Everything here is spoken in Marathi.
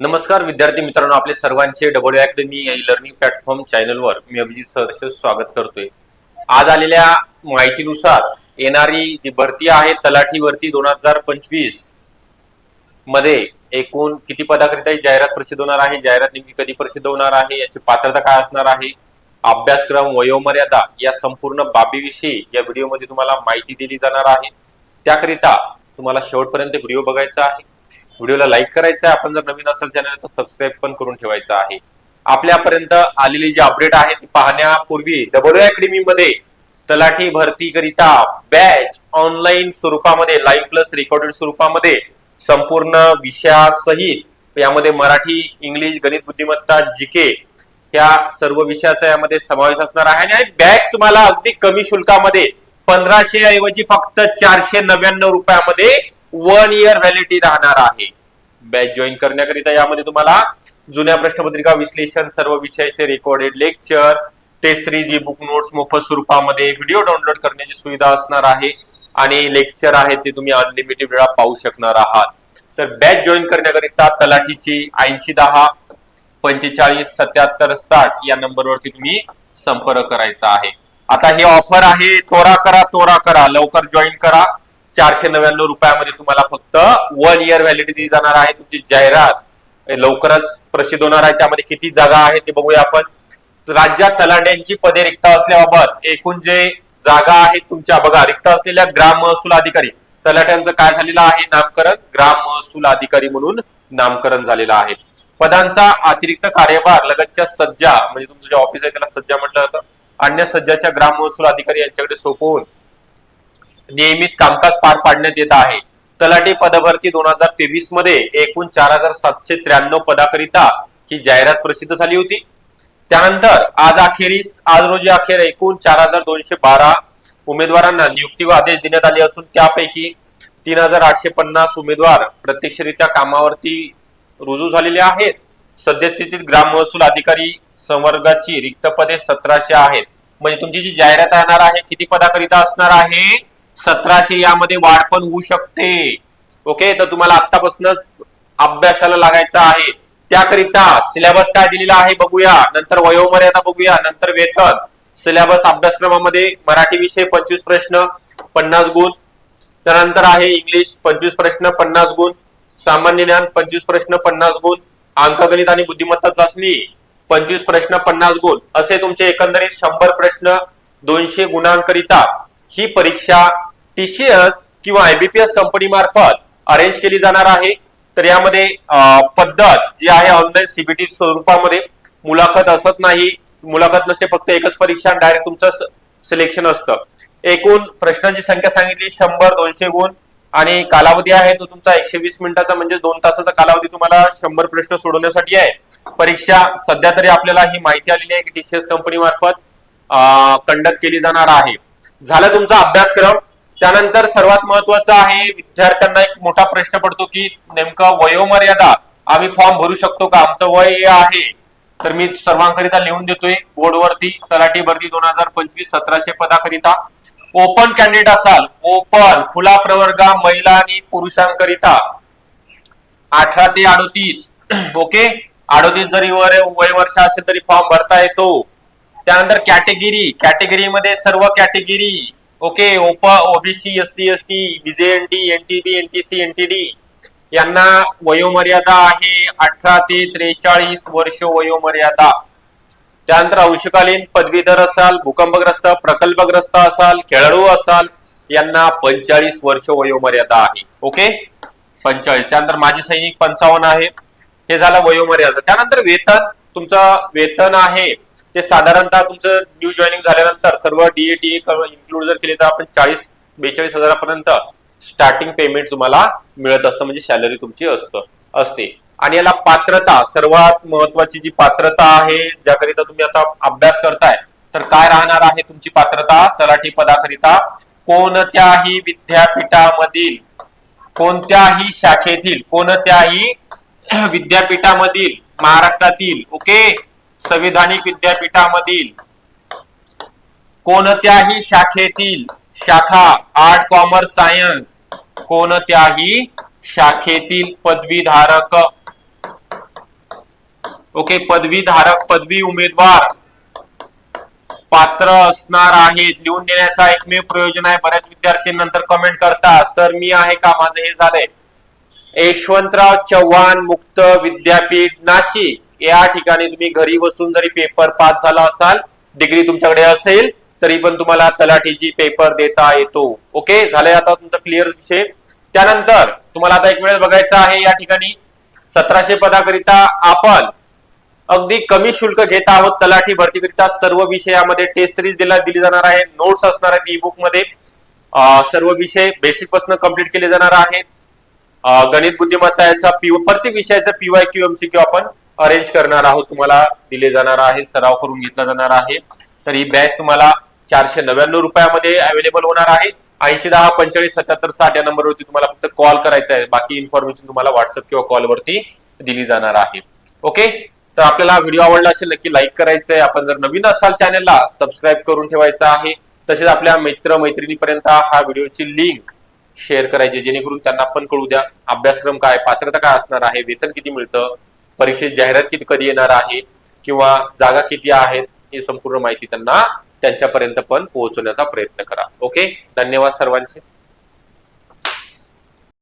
नमस्कार विद्यार्थी मित्रांनो. आपले सर्वांचे डब्ल्यू अकॅडमी या लर्निंग प्लॅटफॉर्म चॅनलवर मी अभिजित सहर्ष स्वागत करतोय. आज आलेल्या माहितीनुसार येणारी जी भरती आहे तलाठी भरती दोन हजार पंचवीसमध्ये एकूण किती पदाकरिता जाहिरात प्रसिद्ध होणार आहे? जाहिरात नेमकी कधी प्रसिद्ध होणार आहे? याची पात्रता काय असणार आहे? अभ्यासक्रम वयोमर्यादा या संपूर्ण बाबीविषयी या व्हिडिओमध्ये तुम्हाला माहिती दिली जाणार आहे. त्याकरिता तुम्हाला शेवटपर्यंत व्हिडिओ बघायचा आहे. व्हिडिओला लाईक करायचं आहे. आपण जर नवीन असेल चॅनल तर सबस्क्राईब पण करून ठेवायचं आहे. आपल्यापर्यंत आलेली जी अपडेट आहे ती पाहण्यापूर्वी डब्ल्यू अकॅडमी मध्ये तलाठी भरतीकरिता बॅच ऑनलाईन स्वरूपामध्ये लाईव्ह प्लस रेकॉर्डेड स्वरूपामध्ये संपूर्ण विषयासहित यामध्ये मराठी इंग्लिश गणित बुद्धिमत्ता जीके या सर्व विषयाचा यामध्ये समावेश असणार आहे. आणि बॅच तुम्हाला अगदी कमी शुल्कामध्ये पंधराशे ऐवजी फक्त चारशे नव्याण्णव रुपयामध्ये वन इयर व्हॅलिडिटी राहणार आहे. बॅच जॉईन करण्याकरिता यामध्ये तुम्हाला जुन्या प्रश्नपत्रिका विश्लेषण सर्व विषयाचे recorded lecture test series e book notes मोफत स्वरूपामध्ये व्हिडिओ डाउनलोड करण्याची सुविधा असणार आहे. आणि लेक्चर आहेत ते तुम्ही अनलिमिटेड वेळा पाहू शकणार आहात. तर बॅच जॉईन करण्याकरिता तलाठीची ऐंशी दहा पंचेचाळीस सत्याहत्तर साठ या नंबरवरती तुम्ही संपर्क करायचा आहे. आता हे ऑफर आहे तोरा करा तोरा करा लवकर जॉईन करा. चारशे नव्याण्णव रुपयामध्ये तुम्हाला फक्त वन इयर व्हॅलिडिटी जाणार आहे तुमची जाहिरात. लवकरच प्रसिद्ध होणार आहे. त्यामध्ये किती जागा आहे ते बघूया आपण. राज्यात तलाट्यांची पदे रिक्त असल्याबाबत एकूण जे जागा आहेत तुमच्या बघा रिक्त असलेल्या ग्राम महसूल अधिकारी तलाट्यांचं काय झालेलं आहे? नामकरण ग्राम महसूल अधिकारी म्हणून नामकरण झालेलं आहे. पदांचा अतिरिक्त कार्यभार लगतच्या सज्जा म्हणजे तुमचं जे ऑफिस आहे त्याला सज्जा म्हटलं जातं. अन्य सज्जाच्या ग्राम महसूल अधिकारी यांच्याकडे सोपवून नियमित कामकाज पार पाडण्यात येत आहे. तलाठी पदभरती दोन हजार तेवीसमध्ये एकूण चार हजार सातशे त्र्याण्णव पदाकरिता ही जाहिरात प्रसिद्ध झाली होती. त्यानंतर आज अखेरीस आज रोजी अखेर एकूण चार हजार दोनशे बारा उमेदवारांना नियुक्ती व आदेश देण्यात आले असून त्यापैकी तीन हजार आठशे पन्नास उमेदवार प्रत्यक्षरित्या कामावरती रुजू झालेले आहेत. सद्यस्थितीत ग्राम महसूल अधिकारी संवर्गाची रिक्त पदे सतराशे आहेत. म्हणजे तुमची जी जाहिरात येणार आहे किती पदाकरिता असणार आहे? सतराशे यामध्ये वाढ पण होऊ शकते. ओके तर तुम्हाला आतापासूनच अभ्यासाला लागायचं आहे. त्याकरिता सिलेबस काय दिलेला आहे बघूया. नंतर वयोमर्यादा बघूया नंतर वेतन. सिलेबस अभ्यासक्रमामध्ये मराठी विषय पंचवीस प्रश्न पन्नास गुण. त्यानंतर आहे इंग्लिश पंचवीस प्रश्न पन्नास गुण. सामान्य ज्ञान पंचवीस प्रश्न पन्नास गुण. अंकगणित आणि बुद्धिमत्ता चाचणी पंचवीस प्रश्न पन्नास गुण. असे तुमचे एकंदरीत शंभर प्रश्न दोनशे गुणांकरिता ही परीक्षा टीसीएस किंवा आयबीपीएस कंपनी मार्फत अरेंज केली जाणार आहे. तर यामध्ये पद्धत जी आहे ऑनलाईन सीबीटी स्वरूपामध्ये मुलाखत असत नाही. मुलाखत नसते फक्त एकच परीक्षा डायरेक्ट तुमचं सिलेक्शन असतं. एकूण प्रश्नांची संख्या सांगितली शंभर दोनशे गुण. आणि कालावधी आहे तो तुमचा एकशे वीस मिनिटाचा म्हणजे दोन तासाचा कालावधी तुम्हाला शंभर प्रश्न सोडवण्यासाठी आहे. परीक्षा सध्या तरी आपल्याला ही माहिती आलेली आहे की टीसीएस कंपनी मार्फत कंडक्ट केली जाणार आहे. झाला तुमचा अभ्यासक्रम. त्यानंतर सर्वात महत्वाचं आहे विद्यार्थ्यांना एक मोठा प्रश्न पडतो की नेमकं वयोमर्यादा आम्ही फॉर्म भरू शकतो का? आमचं वय हे आहे. तर मी सर्वांकरिता लिहून देतोय. बोर्डवरती तलाठी भरती दोन हजार पंचवीस सतराशे पदाकरिता. ओपन कॅन्डिडेट असाल ओपन खुला प्रवर्ग महिला आणि पुरुषांकरिता. अठरा ते अडोतीस. ओके अडोतीस जरी वर वय वर्ष असेल तरी फॉर्म भरता येतो. त्यानंतर कॅटेगरी कॅटेगरीमध्ये सर्व कॅटेगिरी ओके ओपा OBC S C S T VJNT NTB NTC NTD यांना वयोमर्यादा आहे अठरा ते त्रेचाळीस वर्ष वयोमर्यादा. त्यानंतर अंशकालीन पदवीधर असाल भूकंपग्रस्त प्रकल्पग्रस्त असाल खेळाडू असाल यांना पंचेचाळीस वर्ष वयोमर्यादा आहे. ओके? पंचेचाळीस. त्यानंतर माजी सैनिक पंचावन्न आहे. हे झालं वयोमर्यादा. त्यानंतर वेतन. तुमचं वेतन आहे. ते साधारणतः तुमचं न्यू जॉईनिंग झाल्यानंतर सर्व डीएटी इन्क्लूड जर केले तर आपण चाळीस बेचाळीस हजारापर्यंत स्टार्टिंग पेमेंट तुम्हाला मिळत असतं म्हणजे सॅलरी तुमची असतं असते. आणि याला पात्रता सर्वात महत्वाची जी पात्रता आहे ज्याकरिता तुम्ही आता अभ्यास करताय तर काय राहणार आहे तुमची पात्रता? तलाठी पदाकरिता कोणत्याही विद्यापीठामधील कोणत्याही शाखेतील कोणत्याही विद्यापीठामधील महाराष्ट्रातील ओके? संविधानिक विद्यापीठामधील कोणत्याही शाखेतील शाखा आर्ट कॉमर्स सायन्स कोणत्याही शाखेतील पदवीधारक. ओके पदवीधारक पदवी उमेदवार पात्र असणार आहेत. लिहून देण्याचा एकमेव प्रयोजन आहे. बऱ्याच विद्यार्थी नंतर कमेंट करतात. सर मी आहे का? माझं हे झालंय. यशवंतराव चव्हाण मुक्त विद्यापीठ नाशिक. या ठिकाणी तुम्ही घरी बसून जरी पेपर पास झाला असाल डिग्री तुमच्याकडे असेल तरी पण तुम्हाला तलाठीची पेपर देता येतो. ओके झालंय आता तुमचा क्लिअर विषय. त्यानंतर तुम्हाला आता एक वेळेस बघायचं आहे या ठिकाणी सतराशे पदाकरिता आपण अगदी कमी शुल्क घेत आहोत तलाठी भरतीकरिता. सर्व विषयामध्ये टेस्ट सिरीज दिला दिली जाणार आहे. नोट्स असणार आहेत ई बुकमध्ये सर्व विषय बेसिकपासून कंप्लीट केले जाणार आहेत. गणित बुद्धिमत्ता याचा पी प्रत्येक विषयाचा पीवाय क्यू एमसीक्यू आपण अरेंज करणार आहोत तुम्हाला दिले जाणार आहे सराव करून घेतला जाणार आहे. तर ही बॅच तुम्हाला चारशे नव्याण्णव रुपयामध्ये अवेलेबल होणार आहे. ऐंशी दहा पंचेचाळीस सत्याहत्तर साठ या नंबरवरती तुम्हाला फक्त कॉल करायचा आहे. बाकी इन्फॉर्मेशन तुम्हाला व्हॉट्सअप किंवा कॉलवरती दिली जाणार आहे. ओके तर आपल्याला व्हिडिओ आवडला असेल नक्की लाईक करायचं आहे. आपण जर नवीन असाल चॅनलला सबस्क्राईब करून ठेवायचा आहे. तसेच आपल्या मित्र मैत्रिणीपर्यंत हा व्हिडिओची लिंक शेअर करायची जेणेकरून त्यांना पण कळू द्या अभ्यासक्रम काय पात्रता काय असणार आहे वेतन किती मिळतं परीक्षेत जाहिरात किती कधी येणार आहे किंवा जागा किती आहेत ही संपूर्ण माहिती त्यांना त्यांच्यापर्यंत पण पोहोचवण्याचा प्रयत्न करा. ओके धन्यवाद सर्वांचे.